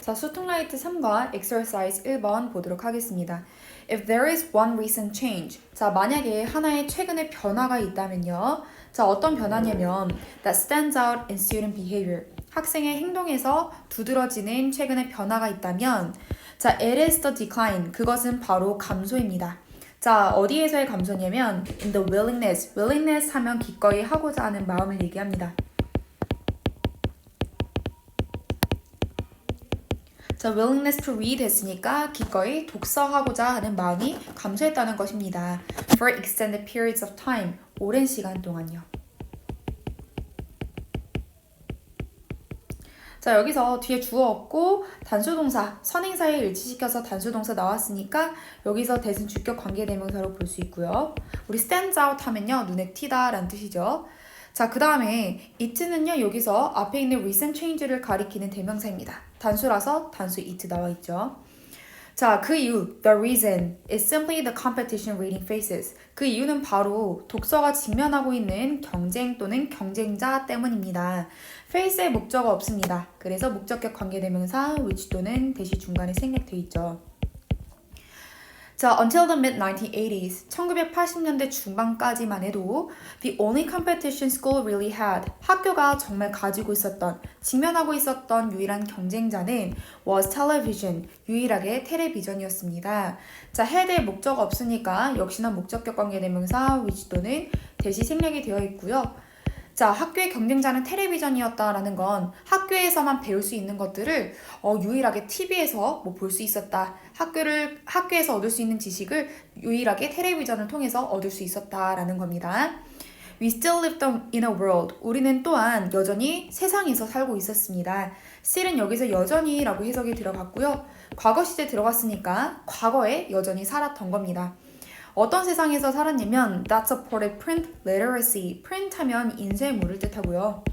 자, 수통라이트 3과 exercise 1번 보도록 하겠습니다. If there is one recent change. 자, 만약에 하나의 최근의 변화가 있다면요. 자, 어떤 변화냐면 that stands out in student behavior. 학생의 행동에서 두드러지는 최근의 변화가 있다면 자, it is the decline. 그것은 바로 감소입니다. 자, 어디에서의 감소냐면 in the willingness. willingness 하면 기꺼이 하고자 하는 마음을 얘기합니다. 자, willingness to read 했으니까 기꺼이 독서하고자 하는 마음이 감소했다는 것입니다. For extended periods of time, 오랜 시간 동안요. 자, 여기서 뒤에 주어 없고 단수동사, 선행사에 일치시켜서 단수동사 나왔으니까 여기서 대신 주격 관계대명사로 볼 수 있고요. 우리 stands out 하면요, 눈에 띄다 라는 뜻이죠. 자, 그 다음에 it는요, 여기서 앞에 있는 recent change를 가리키는 대명사입니다. 단수라서 단수 it 나와 있죠. 자, 그 이유, the reason is simply the competition reading faces. 그 이유는 바로 독서가 직면하고 있는 경쟁 또는 경쟁자 때문입니다. face에 목적어 없습니다. 그래서 목적격 관계대명사 which 또는 대시 중간에 생략돼 있죠. 자, until the mid 1980s, 1980년대 중반까지만 해도 the only competition school really had, 학교가 정말 가지고 있었던, 직면하고 있었던 유일한 경쟁자는 was television, 유일하게 텔레비전이었습니다. 자, had의 목적 없으니까 역시나 목적격 관계대명사 which 또는 대시 생략이 되어 있고요. 자, 학교의 경쟁자는 텔레비전이었다라는 건 학교에서만 배울 수 있는 것들을 어, 유일하게 TV에서 뭐 볼 수 있었다. 학교를 학교에서 얻을 수 있는 지식을 유일하게 텔레비전을 통해서 얻을 수 있었다라는 겁니다. We still lived in a world. 우리는 또한 여전히 세상에서 살고 있었습니다. still은 여기서 여전히라고 해석이 들어갔고요. 과거 시제 들어갔으니까 과거에 여전히 살았던 겁니다. 어떤 세상에서 살았냐면 that supported print literacy. print 하면 인쇄물을 뜻하고요.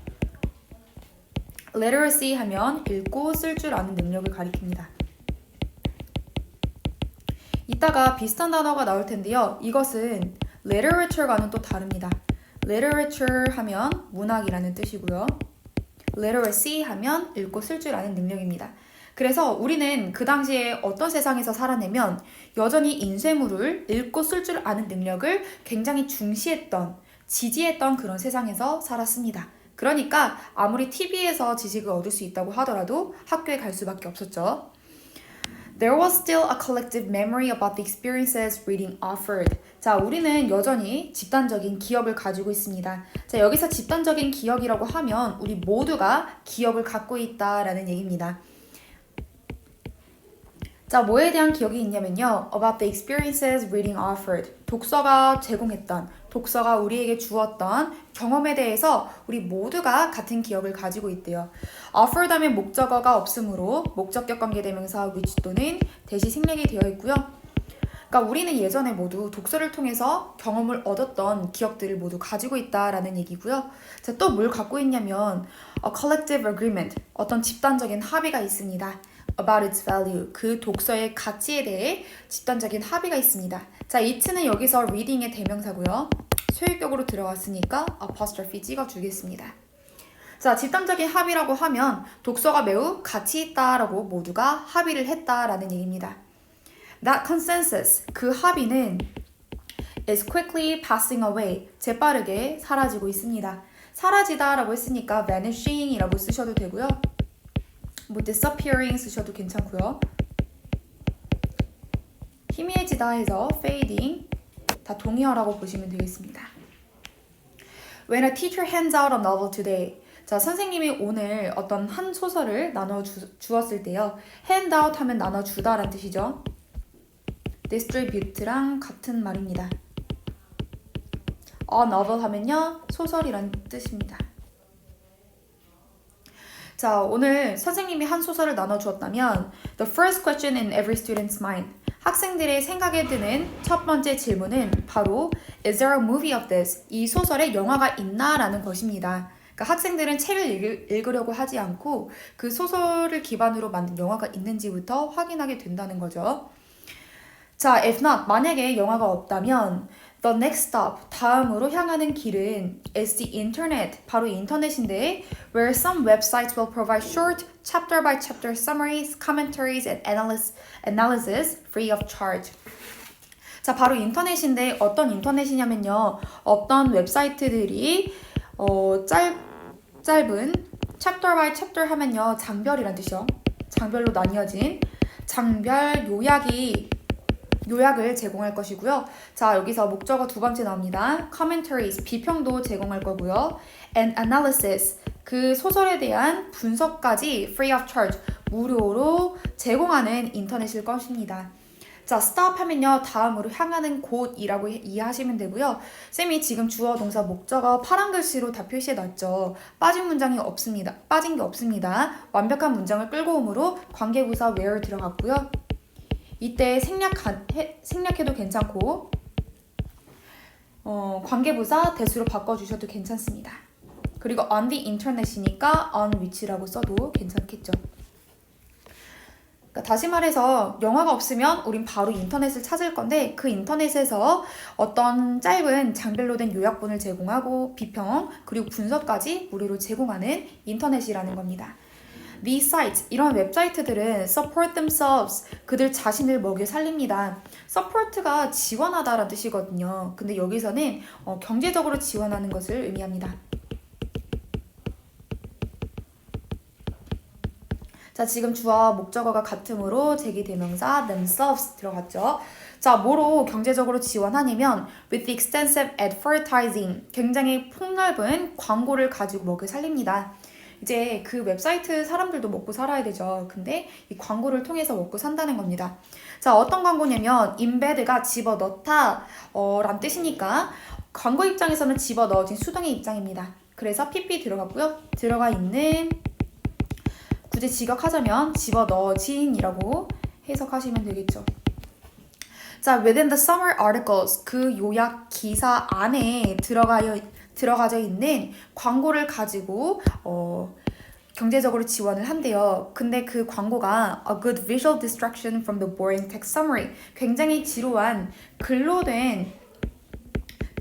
literacy 하면 읽고 쓸 줄 아는 능력을 가리킵니다. 이따가 비슷한 단어가 나올 텐데요. 이것은 literature과는 또 다릅니다. literature 하면 문학이라는 뜻이고요. literacy 하면 읽고 쓸 줄 아는 능력입니다. 그래서 우리는 그 당시에 어떤 세상에서 살아내면 여전히 인쇄물을 읽고 쓸 줄 아는 능력을 굉장히 중시했던, 지지했던 그런 세상에서 살았습니다. 그러니까 아무리 TV에서 지식을 얻을 수 있다고 하더라도 학교에 갈 수밖에 없었죠. There was still a collective memory about the experiences reading offered. 자, 우리는 여전히 집단적인 기억을 가지고 있습니다. 자, 여기서 집단적인 기억이라고 하면 우리 모두가 기억을 갖고 있다라는 얘기입니다. 자, 뭐에 대한 기억이 있냐면요. About the experiences reading offered. 독서가 제공했던, 독서가 우리에게 주었던 경험에 대해서 우리 모두가 같은 기억을 가지고 있대요. offered 하면 목적어가 없으므로 목적격 관계대명사 which 또는 대시 생략이 되어 있고요. 그러니까 우리는 예전에 모두 독서를 통해서 경험을 얻었던 기억들을 모두 가지고 있다라는 얘기고요. 자, 또 뭘 갖고 있냐면 a collective agreement, 어떤 집단적인 합의가 있습니다. About its value, 그 독서의 가치에 대해 집단적인 합의가 있습니다. 자, it는 여기서 reading의 대명사고요. 소유격으로 들어갔으니까 apostrophe 찍어주겠습니다. 자, 집단적인 합의라고 하면 독서가 매우 가치 있다라고 모두가 합의를 했다라는 얘기입니다. That consensus, 그 합의는 is quickly passing away, 재빠르게 사라지고 있습니다. 사라지다라고 했으니까 vanishing이라고 쓰셔도 되고요. 뭐 disappearing 쓰셔도 괜찮고요. 희미해지다 해서 fading 다 동의어라고 보시면 되겠습니다. When a teacher hands out a novel today 자, 선생님이 오늘 어떤 한 소설을 나눠 주, 주었을 때요. hand out 하면 나눠 주다라는 뜻이죠. distribute랑 같은 말입니다. a novel 하면요. 소설이란 뜻입니다. 자, 오늘 선생님이 한 소설을 나눠 주었다면 The first question in every student's mind 학생들의 생각에 드는 첫 번째 질문은 바로 Is there a movie of this? 이 소설에 영화가 있나? 라는 것입니다. 그러니까 학생들은 책을 읽, 으려고 하지 않고 그 소설을 기반으로 만든 영화가 있는지부터 확인하게 된다는 거죠. 자, if not, 만약에 영화가 없다면 The next stop, 다음으로 향하는 길은 is the internet, 바로 인터넷인데 where some websites will provide short chapter by chapter summaries, commentaries, and analysis, free of charge. 자, 바로 인터넷인데 어떤 인터넷이냐면요. 어떤 웹사이트들이 어, 짧, 짧은 chapter by chapter 하면요. 장별이란 뜻이요. 장별로 나뉘어진 장별 요약이 요약을 제공할 것이고요. 자, 여기서 목적어 두 번째 나옵니다. commentaries, 비평도 제공할 거고요. and analysis, 그 소설에 대한 분석까지 free of charge, 무료로 제공하는 인터넷일 것입니다. 자, stop 하면요. 다음으로 향하는 곳이라고 이해하시면 되고요. 쌤이 지금 주어 동사 목적어 파란 글씨로 다 표시해 놨죠. 빠진 문장이 없습니다. 빠진 게 없습니다. 완벽한 문장을 끌고 오므로 관계부사 where 들어갔고요. 이때 생략 해, 생략해도 괜찮고 어, 관계부사 대수로 바꿔주셔도 괜찮습니다. 그리고 on the internet이니까 on which라고 써도 괜찮겠죠. 그러니까 다시 말해서 영화가 없으면 우린 바로 인터넷을 찾을 건데 그 인터넷에서 어떤 짧은 장별로 된 요약본을 제공하고 비평 그리고 분석까지 무료로 제공하는 인터넷이라는 겁니다. These sites, 이런 웹사이트들은 support themselves, 그들 자신을 먹여 살립니다. support가 지원하다라는 뜻이거든요. 근데 여기서는 어, 경제적으로 지원하는 것을 의미합니다. 자, 지금 주어 목적어가 같으므로 제기대명사 themselves 들어갔죠. 자, 뭐로 경제적으로 지원하냐면 with extensive advertising, 굉장히 폭넓은 광고를 가지고 먹여 살립니다. 이제 그 웹사이트 사람들도 먹고 살아야 되죠. 근데 이 광고를 통해서 먹고 산다는 겁니다. 자, 어떤 광고냐면 embed가 집어넣다 어, 란 뜻이니까 광고 입장에서는 집어넣어진 수동의 입장입니다. 그래서 pp 들어갔고요. 들어가 있는 굳이 직역하자면 집어넣어진이라고 해석하시면 되겠죠. 자, within the summer articles 그 요약 기사 안에 들어가 들어가져 있는 광고를 가지고 어, 경제적으로 지원을 한대요. 근데 그 광고가 a good visual distraction from the boring text summary. 굉장히 지루한 글로 된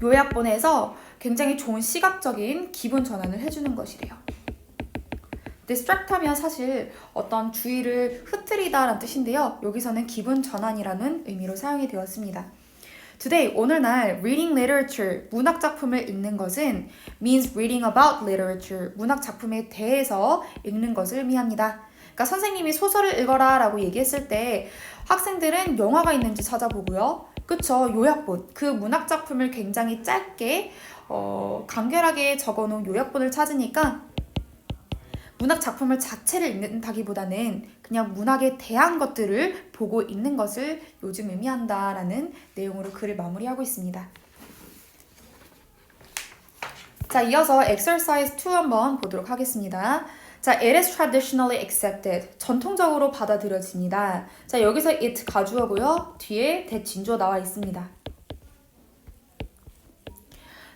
요약본에서 굉장히 좋은 시각적인 기분 전환을 해주는 것이래요. distract 하면 사실 어떤 주의를 흐트리다라는 뜻인데요. 여기서는 기분 전환이라는 의미로 사용이 되었습니다. Today, 오늘날 reading literature, 문학 작품을 읽는 것은 means reading about literature, 문학 작품에 대해서 읽는 것을 의미합니다. 그러니까 선생님이 소설을 읽어라 라고 얘기했을 때 학생들은 영화가 있는지 찾아보고요. 그쵸, 요약본. 그 문학 작품을 굉장히 짧게, 어, 간결하게 적어 놓은 요약본을 찾으니까 문학 작품을 자체를 읽는다기보다는 그냥 문학에 대한 것들을 보고 읽는 것을 요즘 의미한다라는 내용으로 글을 마무리하고 있습니다. 자, 이어서 exercise 2 한번 보도록 하겠습니다. 자, it is traditionally accepted. 전통적으로 받아들여집니다. 자, 여기서 it 가주어고요. 뒤에 대진주어 나와 있습니다.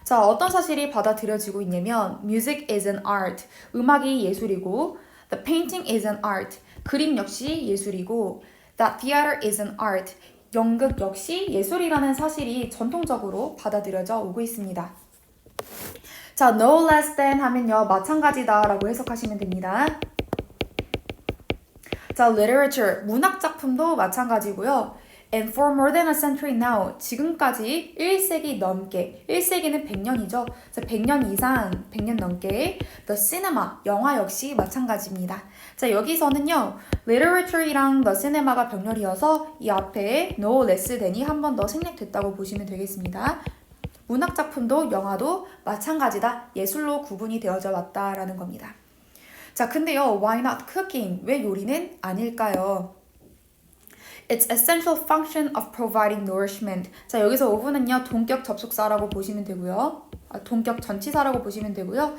자, 어떤 사실이 받아들여지고 있냐면 music is an art. 음악이 예술이고 the painting is an art. 그림 역시 예술이고 that theater is an art. 연극 역시 예술이라는 사실이 전통적으로 받아들여져 오고 있습니다. 자, no less than 하면요. 마찬가지다라고 해석하시면 됩니다. 자, literature, 문학 작품도 마찬가지고요. And for more than a century now, 지금까지 1세기 넘게, 1세기는 100년이죠. 100년 이상, 100년 넘게 the cinema, 영화 역시 마찬가지입니다. 자, 여기서는요. literature이랑 the cinema가 병렬이어서 이 앞에 no less than이 한 번 더 생략됐다고 보시면 되겠습니다. 문학 작품도 영화도 마찬가지다. 예술로 구분이 되어져 왔다라는 겁니다. 자, 근데요. why not cooking? 왜 요리는 아닐까요? Its essential function of providing nourishment. 자, 여기서 오브는요, 동격 접속사라고 보시면 되고요. 아, 동격 전치사라고 보시면 되고요.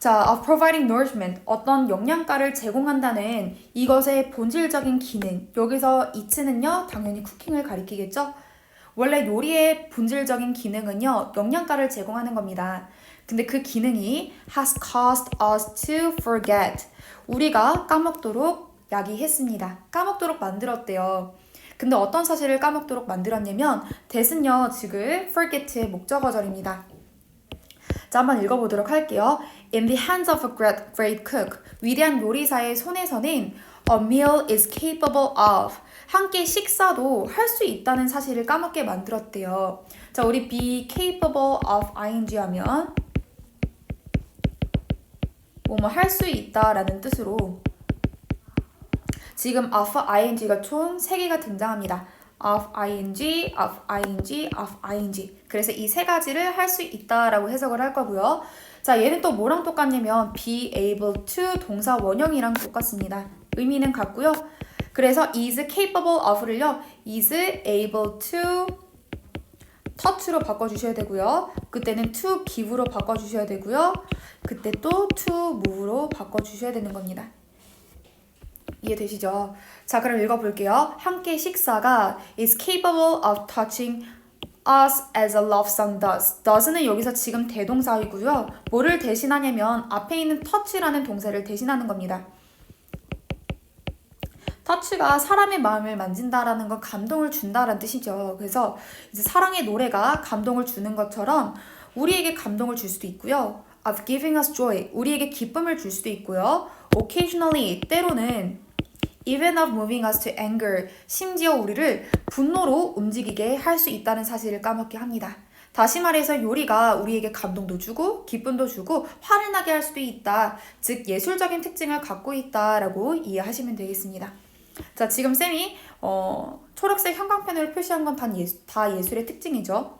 자, of providing nourishment. 어떤 영양가를 제공한다는 이것의 본질적인 기능. 여기서 이츠는요, 당연히 쿠킹을 가리키겠죠? 원래 요리의 본질적인 기능은요, 영양가를 제공하는 겁니다. 근데 그 기능이 has caused us to forget. 우리가 까먹도록 야기했습니다. 까먹도록 만들었대요. 근데 어떤 사실을 까먹도록 만들었냐면 that은요 지금 forget의 목적어절입니다. 자 한번 읽어보도록 할게요. In the hands of a great, great cook, 위대한 요리사의 손에서는 a meal is capable of 함께 식사도 할 수 있다는 사실을 까먹게 만들었대요. 자 우리 be capable of ing 하면 뭐뭐 할 수 있다라는 뜻으로 지금 of ing가 총 3개가 등장합니다. of ing, of ing, of ing. 그래서 이 세 가지를 할 수 있다라고 해석을 할 거고요. 자, 얘는 또 뭐랑 똑같냐면 be able to 동사 원형이랑 똑같습니다. 의미는 같고요. 그래서 is capable of를요. is able to touch로 바꿔주셔야 되고요. 그때는 to give로 바꿔주셔야 되고요. 그때 또 to move로 바꿔주셔야 되는 겁니다. 이해되시죠? 자, 그럼 읽어볼게요. 함께 식사가 is capable of touching us as a love song does. does는 여기서 지금 대동사이고요. 뭐를 대신하냐면 앞에 있는 touch라는 동사를 대신하는 겁니다. 터치가 사람의 마음을 만진다라는 건 감동을 준다라는 뜻이죠. 그래서 이제 사랑의 노래가 감동을 주는 것처럼 우리에게 감동을 줄 수도 있고요. of giving us joy, 우리에게 기쁨을 줄 수도 있고요. occasionally, 때로는 even of moving us to anger, 심지어 우리를 분노로 움직이게 할 수 있다는 사실을 까먹게 합니다. 다시 말해서 요리가 우리에게 감동도 주고 기쁨도 주고 화를 나게 할 수도 있다. 즉 예술적인 특징을 갖고 있다라고 이해하시면 되겠습니다. 자, 지금 쌤이 어, 초록색 형광펜으로 표시한 건 다 예술, 다 예술의 특징이죠.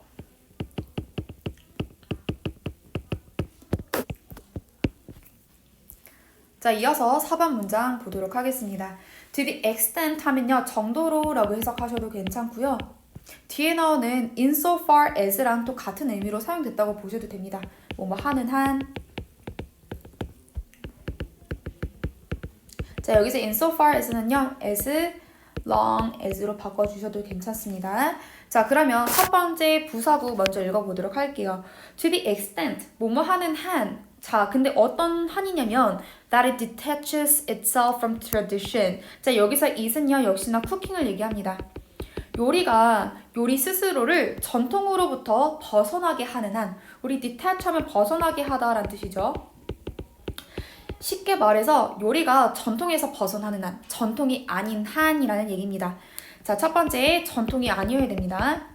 자, 이어서 4번 문장 보도록 하겠습니다. To the extent 하면요, 정도로라고 해석하셔도 괜찮고요. 뒤에 나오는 insofar as랑 또 같은 의미로 사용됐다고 보셔도 됩니다. 뭐 뭐 하는 한. 자, 여기서 insofar as는요, as long as로 바꿔주셔도 괜찮습니다. 자, 그러면 첫 번째 부사구 먼저 읽어보도록 할게요. To the extent, 뭐뭐 하는 한. 자, 근데 어떤 한이냐면 that it detaches itself from tradition. 자, 여기서 it은요, 역시나 쿠킹을 얘기합니다. 요리가 요리 스스로를 전통으로부터 벗어나게 하는 한, 우리 detach 하면 벗어나게 하다라는 뜻이죠. 쉽게 말해서 요리가 전통에서 벗어나는 한, 전통이 아닌 한이라는 얘기입니다. 자, 첫 번째, 전통이 아니어야 됩니다.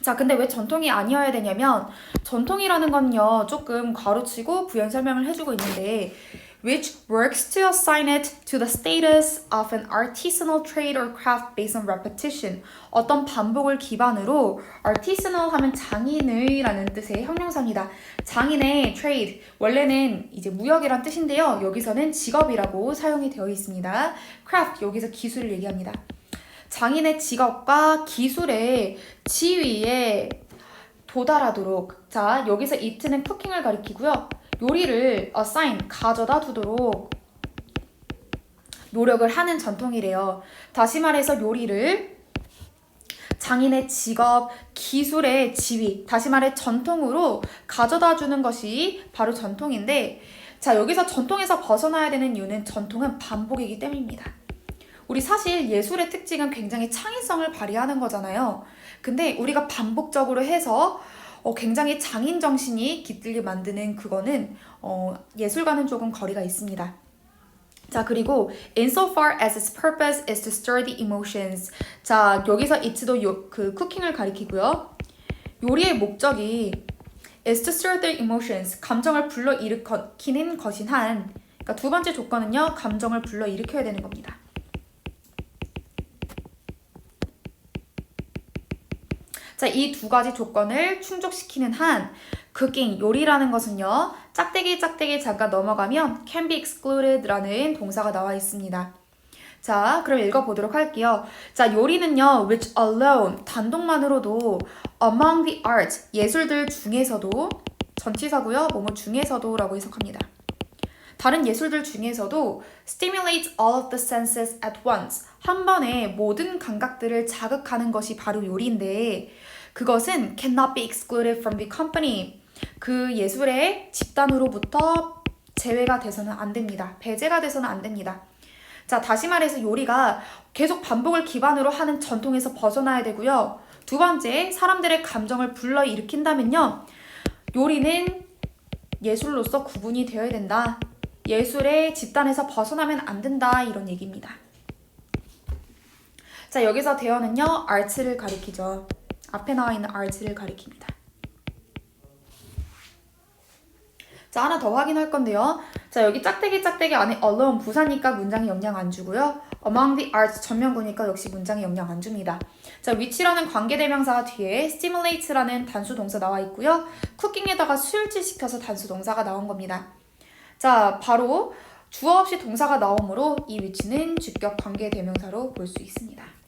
자, 근데 왜 전통이 아니어야 되냐면, 전통이라는 건요, 조금 가로치고 부연 설명을 해주고 있는데, which works to assign it to the status of an artisanal trade or craft based on repetition. 어떤 반복을 기반으로 artisanal 하면 장인의라는 뜻의 형용사입니다. 장인의 trade 원래는 이제 무역이란 뜻인데요. 여기서는 직업이라고 사용이 되어 있습니다. craft 여기서 기술을 얘기합니다. 장인의 직업과 기술의 지위에 도달하도록 자 여기서 it는 쿠킹을 가리키고요. 요리를 assign 가져다 두도록 노력을 하는 전통이래요. 다시 말해서 요리를 장인의 직업, 기술의 지위, 다시 말해 전통으로 가져다 주는 것이 바로 전통인데, 자, 여기서 전통에서 벗어나야 되는 이유는 전통은 반복이기 때문입니다. 우리 사실 예술의 특징은 굉장히 창의성을 발휘하는 거잖아요. 근데 우리가 반복적으로 해서 어, 굉장히 장인 정신이 깃들게 만드는 그거는 어, 예술과는 조금 거리가 있습니다. 자 그리고 insofar as its purpose is to stir the emotions. 자 여기서 it도 요, 그 쿠킹을 가리키고요. 요리의 목적이 is to stir the emotions. 감정을 불러 일으키는 것인 한. 그러니까 두 번째 조건은요. 감정을 불러 일으켜야 되는 겁니다. 자, 이 두 가지 조건을 충족시키는 한 cooking 요리라는 것은요. 짝대기 짝대기 잠깐 넘어가면 can be excluded라는 동사가 나와 있습니다. 자, 그럼 읽어보도록 할게요. 자, 요리는요, which alone, 단독만으로도 among the arts, 예술들 중에서도, 전치사고요, 뭐뭐 중에서도 라고 해석합니다. 다른 예술들 중에서도 stimulates all of the senses at once, 한 번에 모든 감각들을 자극하는 것이 바로 요리인데, 그것은 cannot be excluded from the company. 그 예술의 집단으로부터 제외가 돼서는 안 됩니다. 배제가 돼서는 안 됩니다. 자, 다시 말해서 요리가 계속 반복을 기반으로 하는 전통에서 벗어나야 되고요. 두 번째, 사람들의 감정을 불러일으킨다면요. 요리는 예술로서 구분이 되어야 된다. 예술의 집단에서 벗어나면 안 된다. 이런 얘기입니다. 자, 여기서 대어는요, art를 가리키죠. 앞에 나와 있는 art를 가리킵니다. 자, 하나 더 확인할 건데요. 자, 여기 짝대기 짝대기 안에 alone 부사니까 문장에 영향 안 주고요. among the arts 전면구니까 역시 문장에 영향 안 줍니다. 자, which라는 관계대명사 뒤에 stimulate라는 단수 동사 나와 있고요. cooking에다가 술질시켜서 단수 동사가 나온 겁니다. 자, 바로 주어 없이 동사가 나오므로 이 위치는 주격 관계대명사로 볼 수 있습니다.